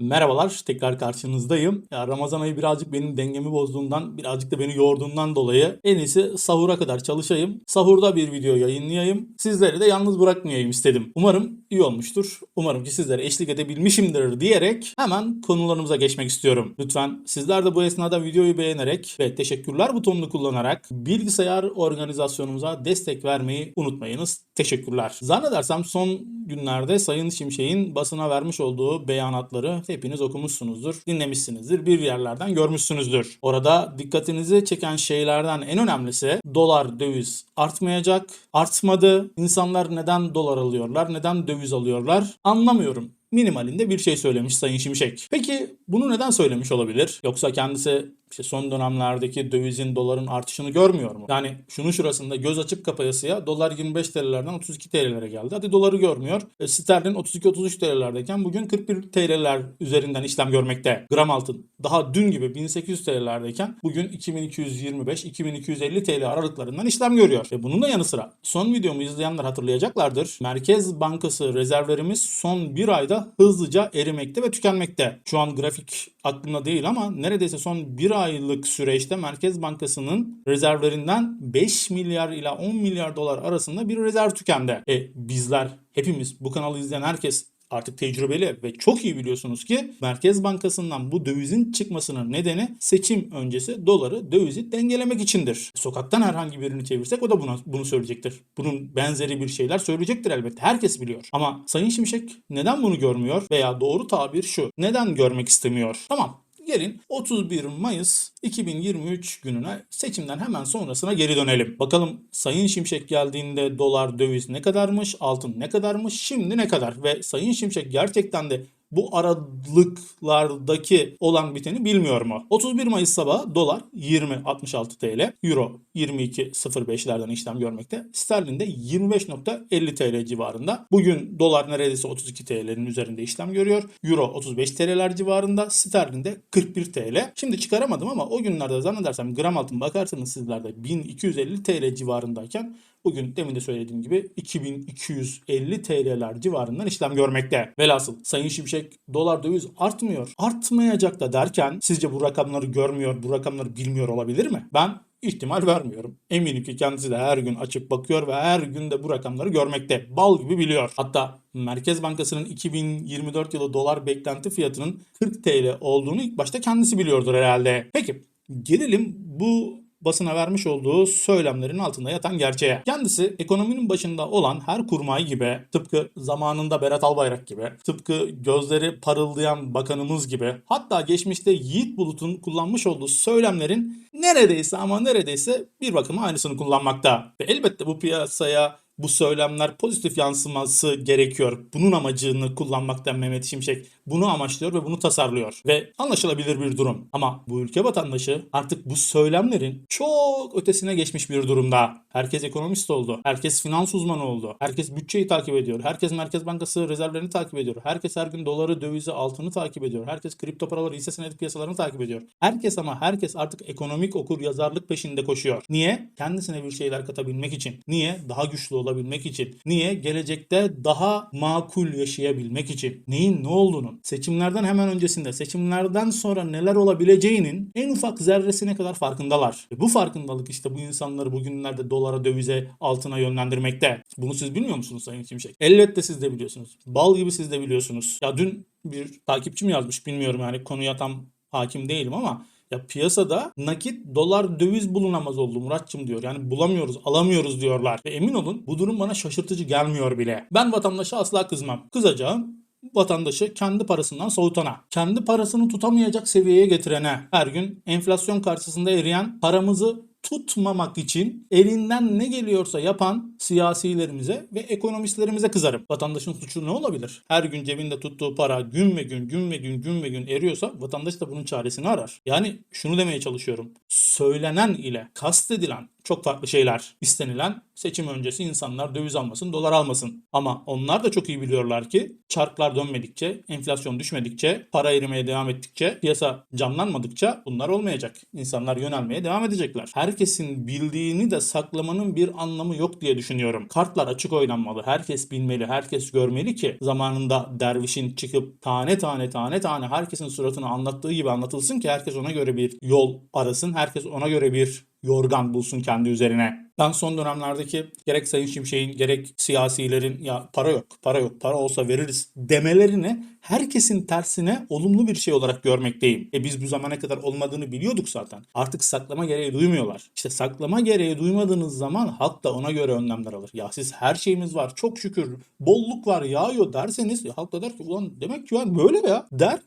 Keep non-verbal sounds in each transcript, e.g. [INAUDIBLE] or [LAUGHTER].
Merhabalar, tekrar karşınızdayım. Ya Ramazan ayı birazcık benim dengemi bozduğundan, birazcık da beni yorduğundan dolayı en iyisi sahura kadar çalışayım. Sahurda bir video yayınlayayım. Sizleri de yalnız bırakmayayım istedim. Umarım iyi olmuştur. Umarım ki sizlere eşlik edebilmişimdir diyerek hemen konularımıza geçmek istiyorum. Lütfen sizler de bu esnada videoyu beğenerek ve teşekkürler butonunu kullanarak bilgisayar organizasyonumuza destek vermeyi unutmayınız. Teşekkürler. Zannedersem son günlerde Sayın Şimşek'in basına vermiş olduğu beyanatları hepiniz okumuşsunuzdur, dinlemişsinizdir, bir yerlerden görmüşsünüzdür. Orada dikkatinizi çeken şeylerden en önemlisi dolar döviz artmayacak, artmadı. İnsanlar neden dolar alıyorlar, neden döviz alıyorlar anlamıyorum minimalinde bir şey söylemiş Sayın Şimşek. Peki bunu neden söylemiş olabilir? Yoksa kendisi işte son dönemlerdeki dövizin doların artışını görmüyor mu? Yani şunun şurasında göz açıp kapayasıya dolar 25 TL'lerden 32 TL'lere geldi. Hadi doları görmüyor. E, sterlin 32-33 TL'lerdeyken bugün 41 TL'ler üzerinden işlem görmekte. Gram altın daha dün gibi 1800 TL'lerdeyken bugün 2225-2250 TL aralıklarından işlem görüyor. Ve bunun da yanı sıra son videomu izleyenler hatırlayacaklardır. Merkez Bankası rezervlerimiz son bir ayda hızlıca erimekte ve tükenmekte. Şu an grafik aklımda değil ama neredeyse son bir aylık süreçte Merkez Bankası'nın rezervlerinden 5 milyar ila 10 milyar dolar arasında bir rezerv tükendi. E bizler hepimiz bu kanalı izleyen herkes artık tecrübeli ve çok iyi biliyorsunuz ki Merkez Bankası'ndan bu dövizin çıkmasının nedeni seçim öncesi doları dövizi dengelemek içindir. Sokaktan herhangi birini çevirsek o da buna, bunu söyleyecektir. Bunun benzeri bir şeyler söyleyecektir elbette. Herkes biliyor. Ama Sayın Şimşek neden bunu görmüyor veya doğru tabir şu. Neden görmek istemiyor? Tamam Gelin 31 Mayıs 2023 gününe seçimden hemen sonrasına geri dönelim. Bakalım Sayın Şimşek geldiğinde dolar, döviz ne kadarmış, altın ne kadarmış, şimdi ne kadar? Ve Sayın Şimşek gerçekten de bu aralıklardaki olan biteni bilmiyor mu? 31 Mayıs sabahı dolar 20.66 TL, euro 22.05'lerden işlem görmekte, sterlin de 25.50 TL civarında. Bugün dolar neredeyse 32 TL'nin üzerinde işlem görüyor. Euro 35 TL'ler civarında, sterlin de 41 TL. Şimdi çıkaramadım ama o günlerde zannedersem gram altın bakarsanız sizlerde 1250 TL civarındayken Bugün demin de söylediğim gibi 2250 TL'ler civarından işlem görmekte. Velhasıl Sayın Şimşek dolar döviz artmıyor. Artmayacak da derken sizce bu rakamları görmüyor, bu rakamları bilmiyor olabilir mi? Ben ihtimal vermiyorum. Eminim ki kendisi de her gün açıp bakıyor ve her gün de bu rakamları görmekte. Bal gibi biliyor. Hatta Merkez Bankası'nın 2024 yılı dolar beklenti fiyatının 40 TL olduğunu ilk başta kendisi biliyordur herhalde. Peki gelelim bu basına vermiş olduğu söylemlerin altında yatan gerçeğe. Kendisi ekonominin başında olan her kurmay gibi tıpkı zamanında Berat Albayrak gibi tıpkı gözleri parıldayan bakanımız gibi hatta geçmişte Yiğit Bulut'un kullanmış olduğu söylemlerin neredeyse ama neredeyse bir bakıma aynısını kullanmakta. Ve elbette bu piyasaya bu söylemler pozitif yansıması gerekiyor. Bunun amacını kullanmaktan Mehmet Şimşek bunu amaçlıyor ve bunu tasarlıyor. Ve anlaşılabilir bir durum. Ama bu ülke vatandaşı artık bu söylemlerin çok ötesine geçmiş bir durumda. Herkes ekonomist oldu. Herkes finans uzmanı oldu. Herkes bütçeyi takip ediyor. Herkes Merkez Bankası rezervlerini takip ediyor. Herkes her gün doları, dövizi, altını takip ediyor. Herkes kripto paraları, hisse senedi piyasalarını takip ediyor. Herkes ama herkes artık ekonomik okur yazarlık peşinde koşuyor. Niye? Kendisine bir şeyler katabilmek için. Niye? Daha güçlü olabilmek için. Niye? Gelecekte daha makul yaşayabilmek için. Neyin ne olduğunu, seçimlerden hemen öncesinde, seçimlerden sonra neler olabileceğinin en ufak zerresine kadar farkındalar. Ve bu farkındalık işte bu insanları bugünlerde dolara, dövize, altına yönlendirmekte. Bunu siz bilmiyor musunuz Sayın Şimşek? Elbette siz de biliyorsunuz. Bal gibi siz de biliyorsunuz. Ya dün bir takipçim yazmış bilmiyorum yani konuya tam hakim değilim ama ya piyasada nakit dolar döviz bulunamaz oldu Muratçım diyor. Yani bulamıyoruz, alamıyoruz diyorlar. Ve emin olun bu durum bana şaşırtıcı gelmiyor bile. Ben vatandaşa asla kızmam. Kızacağım vatandaşı kendi parasından soğutana, kendi parasını tutamayacak seviyeye getirene, her gün enflasyon karşısında eriyen paramızı tutmamak için elinden ne geliyorsa yapan siyasilerimize ve ekonomistlerimize kızarım. Vatandaşın suçu ne olabilir? Her gün cebinde tuttuğu para gün ve gün, gün ve gün, gün ve gün eriyorsa vatandaş da bunun çaresini arar. Yani şunu demeye çalışıyorum. Söylenen ile kastedilen çok farklı şeyler. İstenilen seçim öncesi insanlar döviz almasın, dolar almasın. Ama onlar da çok iyi biliyorlar ki çarklar dönmedikçe, enflasyon düşmedikçe, para erimeye devam ettikçe, piyasa canlanmadıkça bunlar olmayacak. İnsanlar yönelmeye devam edecekler. Herkesin bildiğini de saklamanın bir anlamı yok diye düşünüyorum. Kartlar açık oynanmalı. Herkes bilmeli, herkes görmeli ki zamanında dervişin çıkıp tane tane tane tane herkesin suratını anlattığı gibi anlatılsın ki herkes ona göre bir yol arasın. Herkes ona göre bir yorgan bulsun kendi üzerine. Ben son dönemlerdeki gerek Sayın Şimşek'in gerek siyasilerin ya para yok, para yok, para olsa veririz demelerini herkesin tersine olumlu bir şey olarak görmekteyim. E biz bu zamana kadar olmadığını biliyorduk zaten. Artık saklama gereği duymuyorlar. İşte saklama gereği duymadığınız zaman halk da ona göre önlemler alır. Ya siz her şeyimiz var çok şükür bolluk var yağıyor derseniz ya halk da der ki ulan demek ki yani böyle ya der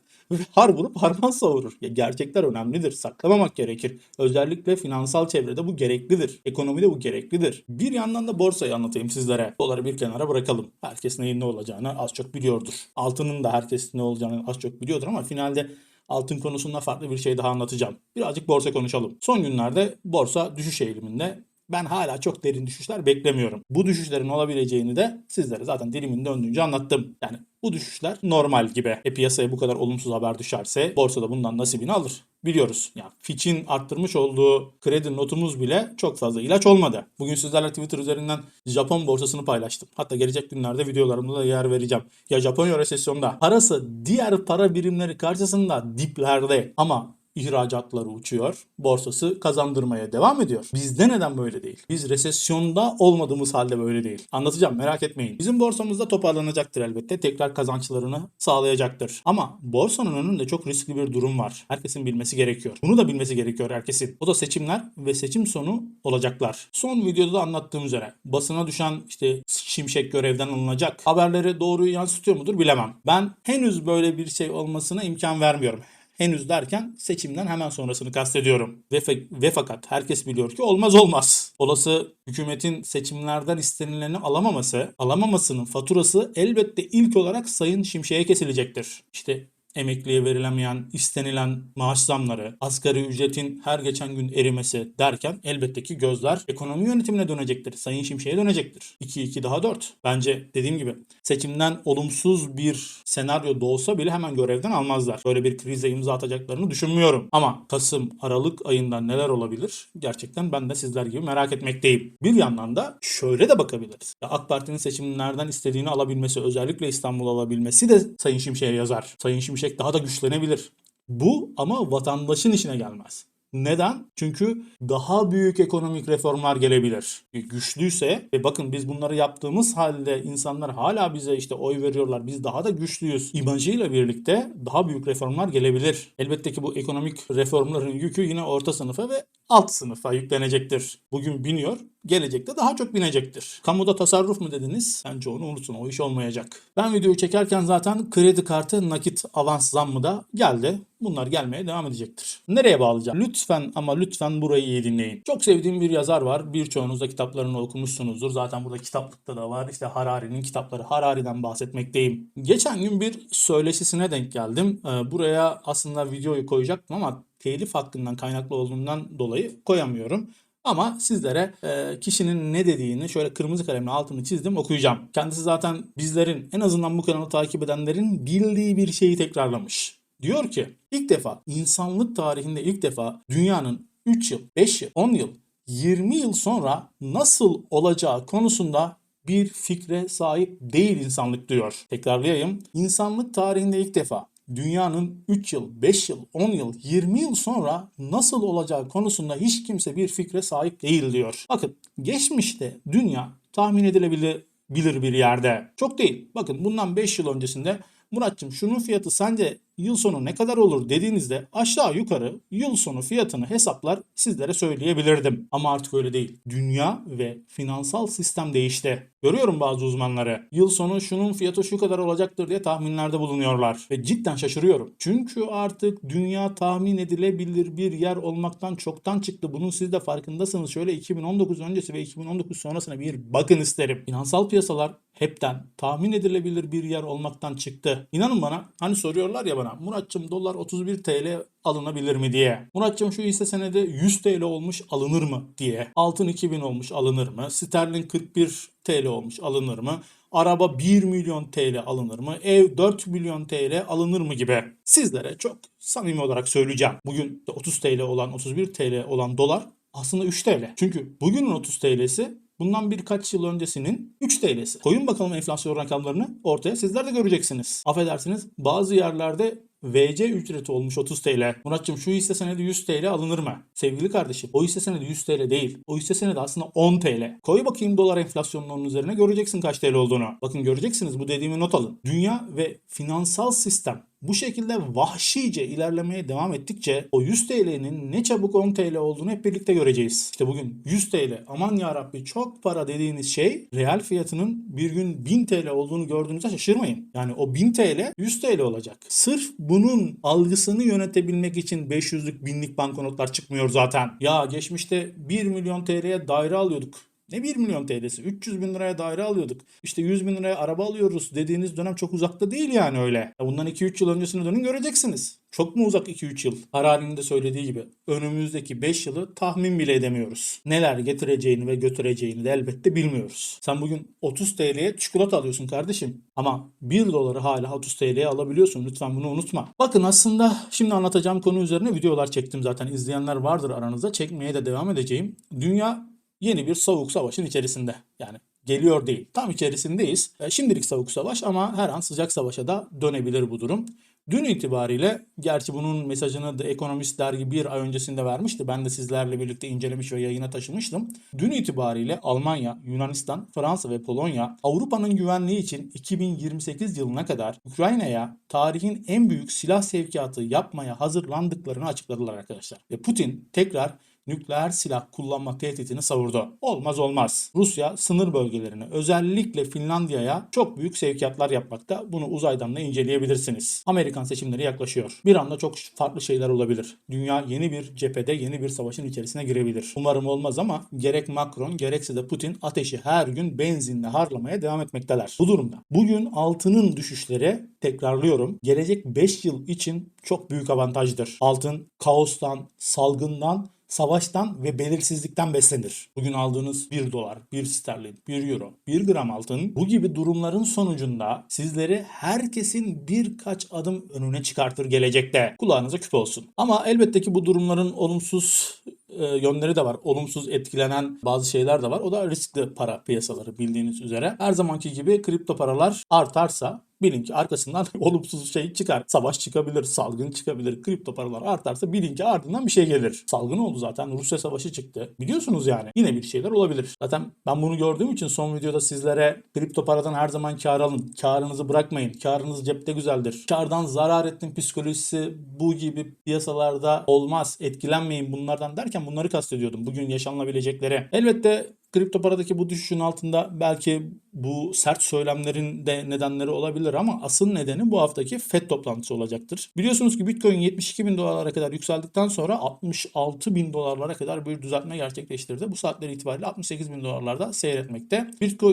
har vurup harman savurur. Ya gerçekler önemlidir. Saklamamak gerekir. Özellikle finansal çevrede bu gereklidir. Ekonomide bu gereklidir. Bir yandan da borsayı anlatayım sizlere. Doları bir kenara bırakalım. Herkes neyin ne olacağını az çok biliyordur. Altının da herkes ne olacağını az çok biliyordur ama finalde altın konusunda farklı bir şey daha anlatacağım. Birazcık borsa konuşalım. Son günlerde borsa düşüş eğiliminde. Ben hala çok derin düşüşler beklemiyorum. Bu düşüşlerin olabileceğini de sizlere zaten dilimin döndüğünce anlattım. Yani bu düşüşler normal gibi. E piyasaya bu kadar olumsuz haber düşerse borsa da bundan nasibini alır. Biliyoruz. Yani Fitch'in arttırmış olduğu kredi notumuz bile çok fazla ilaç olmadı. Bugün sizlerle Twitter üzerinden Japon borsasını paylaştım. Hatta gelecek günlerde videolarımda da yer vereceğim. Ya Japonya resesyonda parası diğer para birimleri karşısında diplerde ama ihracatları uçuyor. Borsası kazandırmaya devam ediyor. Bizde neden böyle değil? Biz resesyonda olmadığımız halde böyle değil. Anlatacağım merak etmeyin. Bizim borsamızda toparlanacaktır elbette. Tekrar kazançlarını sağlayacaktır. Ama borsanın önünde çok riskli bir durum var. Herkesin bilmesi gerekiyor. Bunu da bilmesi gerekiyor herkesin. O da seçimler ve seçim sonu olacaklar. Son videoda da anlattığım üzere basına düşen işte şimşek görevden alınacak. Haberleri doğruyu yansıtıyor mudur bilemem. Ben henüz böyle bir şey olmasına imkan vermiyorum. Henüz derken seçimden hemen sonrasını kastediyorum. Ve, ve fakat herkes biliyor ki olmaz olmaz. Olası hükümetin seçimlerden istenileni alamaması, alamamasının faturası elbette ilk olarak Sayın Şimşek'e kesilecektir. İşte emekliye verilemeyen, istenilen maaş zamları, asgari ücretin her geçen gün erimesi derken elbette ki gözler ekonomi yönetimine dönecektir. Sayın Şimşek'e dönecektir. 2-2 daha 4. Bence dediğim gibi seçimden olumsuz bir senaryo doğsa bile hemen görevden almazlar. Böyle bir krize imza atacaklarını düşünmüyorum. Ama Kasım, Aralık ayında neler olabilir? Gerçekten ben de sizler gibi merak etmekteyim. Bir yandan da şöyle de bakabiliriz. Ya AK Parti'nin seçimlerden istediğini alabilmesi, özellikle İstanbul alabilmesi de Sayın Şimşek'e yazar. Sayın Şimşek daha da güçlenebilir. Bu ama vatandaşın işine gelmez. Neden? Çünkü daha büyük ekonomik reformlar gelebilir. Güçlüyse ve bakın biz bunları yaptığımız halde insanlar hala bize işte oy veriyorlar. Biz daha da güçlüyüz. imajıyla birlikte daha büyük reformlar gelebilir. Elbette ki bu ekonomik reformların yükü yine orta sınıfa ve alt sınıfa yüklenecektir. Bugün biniyor, gelecekte daha çok binecektir. Kamuda tasarruf mu dediniz? Bence onu unutun. O iş olmayacak. Ben videoyu çekerken zaten kredi kartı nakit avans zammı da geldi. Bunlar gelmeye devam edecektir. Nereye bağlayacağım? Lütfen ama lütfen burayı iyi dinleyin. Çok sevdiğim bir yazar var. Birçoğunuz da kitaplarını okumuşsunuzdur. Zaten burada kitaplıkta da var. İşte Harari'nin kitapları. Harari'den bahsetmekteyim. Geçen gün bir söyleşisine denk geldim. Ee, Buraya aslında videoyu koyacaktım ama telif hakkından kaynaklı olduğundan dolayı koyamıyorum. Ama sizlere e, kişinin ne dediğini şöyle kırmızı kalemle altını çizdim okuyacağım. Kendisi zaten bizlerin en azından bu kanalı takip edenlerin bildiği bir şeyi tekrarlamış. Diyor ki ilk defa insanlık tarihinde ilk defa dünyanın 3 yıl, 5 yıl, 10 yıl, 20 yıl sonra nasıl olacağı konusunda bir fikre sahip değil insanlık diyor. Tekrarlayayım. İnsanlık tarihinde ilk defa dünyanın 3 yıl, 5 yıl, 10 yıl, 20 yıl sonra nasıl olacağı konusunda hiç kimse bir fikre sahip değil diyor. Bakın geçmişte dünya tahmin edilebilir bilir bir yerde. Çok değil. Bakın bundan 5 yıl öncesinde Muratçım şunun fiyatı sence yıl sonu ne kadar olur dediğinizde aşağı yukarı yıl sonu fiyatını hesaplar sizlere söyleyebilirdim. Ama artık öyle değil. Dünya ve finansal sistem değişti. Görüyorum bazı uzmanları. Yıl sonu şunun fiyatı şu kadar olacaktır diye tahminlerde bulunuyorlar. Ve cidden şaşırıyorum. Çünkü artık dünya tahmin edilebilir bir yer olmaktan çoktan çıktı. Bunun siz de farkındasınız. Şöyle 2019 öncesi ve 2019 sonrasına bir bakın isterim. Finansal piyasalar hepten tahmin edilebilir bir yer olmaktan çıktı. İnanın bana hani soruyorlar ya bana Muratçım dolar 31 TL alınabilir mi diye. Muratçım şu hisse senedi 100 TL olmuş alınır mı diye. Altın 2000 olmuş alınır mı? Sterlin 41 TL olmuş alınır mı? Araba 1 milyon TL alınır mı? Ev 4 milyon TL alınır mı gibi. Sizlere çok samimi olarak söyleyeceğim. Bugün 30 TL olan 31 TL olan dolar aslında 3 TL. Çünkü bugünün 30 TL'si bundan birkaç yıl öncesinin 3 TL'si. Koyun bakalım enflasyon rakamlarını ortaya sizler de göreceksiniz. Affedersiniz bazı yerlerde VC ücreti olmuş 30 TL. Muratçım şu hisse senedi 100 TL alınır mı? Sevgili kardeşim o hisse senedi 100 TL değil. O hisse senedi aslında 10 TL. Koy bakayım dolar enflasyonunun onun üzerine göreceksin kaç TL olduğunu. Bakın göreceksiniz bu dediğimi not alın. Dünya ve finansal sistem bu şekilde vahşice ilerlemeye devam ettikçe o 100 TL'nin ne çabuk 10 TL olduğunu hep birlikte göreceğiz. İşte bugün 100 TL aman ya Rabbi çok para dediğiniz şey reel fiyatının bir gün 1000 TL olduğunu gördüğünüzde şaşırmayın. Yani o 1000 TL 100 TL olacak. Sırf bunun algısını yönetebilmek için 500'lük binlik banknotlar çıkmıyor zaten. Ya geçmişte 1 milyon TL'ye daire alıyorduk. Ne 1 milyon TL'si? 300 bin liraya daire alıyorduk. İşte 100 bin liraya araba alıyoruz dediğiniz dönem çok uzakta değil yani öyle. Bundan 2-3 yıl öncesine dönün göreceksiniz. Çok mu uzak 2-3 yıl? Harari'nin de söylediği gibi önümüzdeki 5 yılı tahmin bile edemiyoruz. Neler getireceğini ve götüreceğini de elbette bilmiyoruz. Sen bugün 30 TL'ye çikolata alıyorsun kardeşim. Ama 1 doları hala 30 TL'ye alabiliyorsun. Lütfen bunu unutma. Bakın aslında şimdi anlatacağım konu üzerine videolar çektim zaten. İzleyenler vardır aranızda. Çekmeye de devam edeceğim. Dünya yeni bir soğuk savaşın içerisinde. Yani geliyor değil. Tam içerisindeyiz. E, şimdilik soğuk savaş ama her an sıcak savaşa da dönebilir bu durum. Dün itibariyle gerçi bunun mesajını The Economist dergi bir ay öncesinde vermişti. Ben de sizlerle birlikte incelemiş ve yayına taşımıştım. Dün itibariyle Almanya, Yunanistan, Fransa ve Polonya Avrupa'nın güvenliği için 2028 yılına kadar Ukrayna'ya tarihin en büyük silah sevkiyatı yapmaya hazırlandıklarını açıkladılar arkadaşlar. Ve Putin tekrar nükleer silah kullanma tehditini savurdu. Olmaz olmaz. Rusya sınır bölgelerine özellikle Finlandiya'ya çok büyük sevkiyatlar yapmakta. Bunu uzaydan da inceleyebilirsiniz. Amerikan seçimleri yaklaşıyor. Bir anda çok farklı şeyler olabilir. Dünya yeni bir cephede yeni bir savaşın içerisine girebilir. Umarım olmaz ama gerek Macron gerekse de Putin ateşi her gün benzinle harlamaya devam etmekteler. Bu durumda bugün altının düşüşleri tekrarlıyorum. Gelecek 5 yıl için çok büyük avantajdır. Altın kaostan, salgından savaştan ve belirsizlikten beslenir. Bugün aldığınız 1 dolar, 1 sterlin, 1 euro, 1 gram altın bu gibi durumların sonucunda sizleri herkesin birkaç adım önüne çıkartır gelecekte. Kulağınıza küp olsun. Ama elbette ki bu durumların olumsuz e, yönleri de var. Olumsuz etkilenen bazı şeyler de var. O da riskli para piyasaları bildiğiniz üzere. Her zamanki gibi kripto paralar artarsa bilin ki arkasından [LAUGHS] olumsuz şey çıkar. Savaş çıkabilir, salgın çıkabilir, kripto paralar artarsa bilin ki ardından bir şey gelir. Salgın oldu zaten. Rusya savaşı çıktı. Biliyorsunuz yani. Yine bir şeyler olabilir. Zaten ben bunu gördüğüm için son videoda sizlere kripto paradan her zaman kar alın. Karınızı bırakmayın. Karınız cepte güzeldir. Kardan zarar ettin psikolojisi bu gibi piyasalarda olmaz. Etkilenmeyin bunlardan derken bunları kastediyordum. Bugün yaşanılabilecekleri. Elbette kripto paradaki bu düşüşün altında belki bu sert söylemlerin de nedenleri olabilir ama asıl nedeni bu haftaki FED toplantısı olacaktır. Biliyorsunuz ki Bitcoin 72 bin dolarlara kadar yükseldikten sonra 66 bin dolarlara kadar bir düzeltme gerçekleştirdi. Bu saatler itibariyle 68 bin dolarlarda seyretmekte.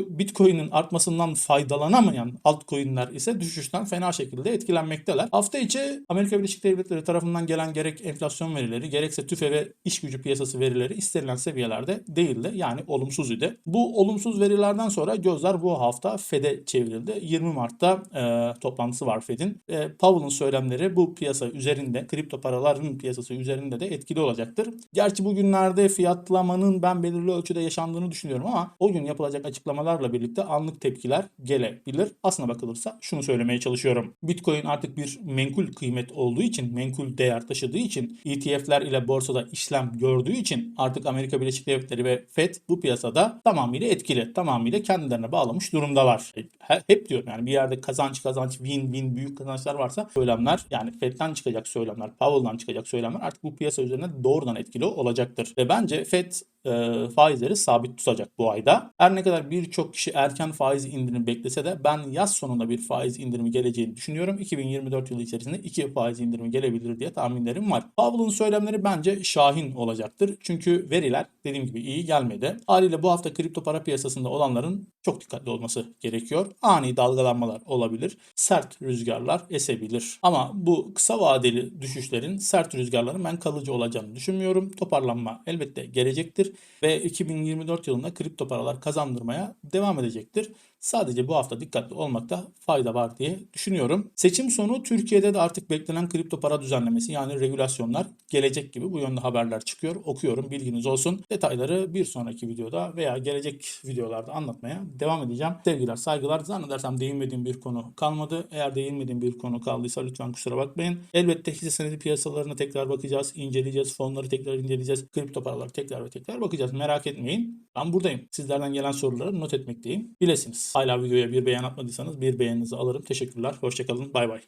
Bitcoin'in artmasından faydalanamayan altcoin'ler ise düşüşten fena şekilde etkilenmekteler. Hafta içi Amerika Birleşik Devletleri tarafından gelen gerek enflasyon verileri gerekse tüfe ve iş gücü piyasası verileri istenilen seviyelerde değildi. Yani olumsuz idi. Bu olumsuz verilerden sonra gözler bu hafta Fed'e çevrildi. 20 Mart'ta e, toplantısı var Fed'in. E, Powell'ın söylemleri bu piyasa üzerinde, kripto paraların piyasası üzerinde de etkili olacaktır. Gerçi bugünlerde fiyatlamanın ben belirli ölçüde yaşandığını düşünüyorum ama o gün yapılacak açıklamalarla birlikte anlık tepkiler gelebilir. Aslına bakılırsa şunu söylemeye çalışıyorum. Bitcoin artık bir menkul kıymet olduğu için, menkul değer taşıdığı için, ETF'ler ile borsada işlem gördüğü için artık Amerika Birleşik Devletleri ve Fed bu piyasada tamamıyla etkili, tamamıyla kendilerine bağlamış durumdalar. Hep diyorum yani bir yerde kazanç kazanç, win win büyük kazançlar varsa söylemler yani Fed'den çıkacak söylemler, Powell'dan çıkacak söylemler artık bu piyasa üzerine doğrudan etkili olacaktır. Ve bence Fed e, faizleri sabit tutacak bu ayda. Her ne kadar birçok kişi erken faiz indirimi beklese de ben yaz sonunda bir faiz indirimi geleceğini düşünüyorum. 2024 yılı içerisinde iki faiz indirimi gelebilir diye tahminlerim var. Powell'ın söylemleri bence şahin olacaktır. Çünkü veriler dediğim gibi iyi gelmedi. Haliyle bu hafta kripto para piyasasında olanların çok dikkatli olması gerekiyor. Ani dalgalanmalar olabilir. Sert rüzgarlar esebilir. Ama bu kısa vadeli düşüşlerin sert rüzgarların ben kalıcı olacağını düşünmüyorum. Toparlanma elbette gelecektir ve 2024 yılında kripto paralar kazandırmaya devam edecektir. Sadece bu hafta dikkatli olmakta fayda var diye düşünüyorum. Seçim sonu Türkiye'de de artık beklenen kripto para düzenlemesi yani regülasyonlar gelecek gibi bu yönde haberler çıkıyor. Okuyorum bilginiz olsun. Detayları bir sonraki videoda veya gelecek videolarda anlatmaya devam edeceğim. Sevgiler saygılar zannedersem değinmediğim bir konu kalmadı. Eğer değinmediğim bir konu kaldıysa lütfen kusura bakmayın. Elbette hisse senedi piyasalarına tekrar bakacağız, inceleyeceğiz, fonları tekrar inceleyeceğiz, kripto paraları tekrar ve tekrar bakacağız. Merak etmeyin. Ben buradayım. Sizlerden gelen soruları not etmekteyim. Bilesiniz. Hala videoya bir beğen atmadıysanız bir beğeninizi alırım. Teşekkürler. Hoşçakalın. Bay bay.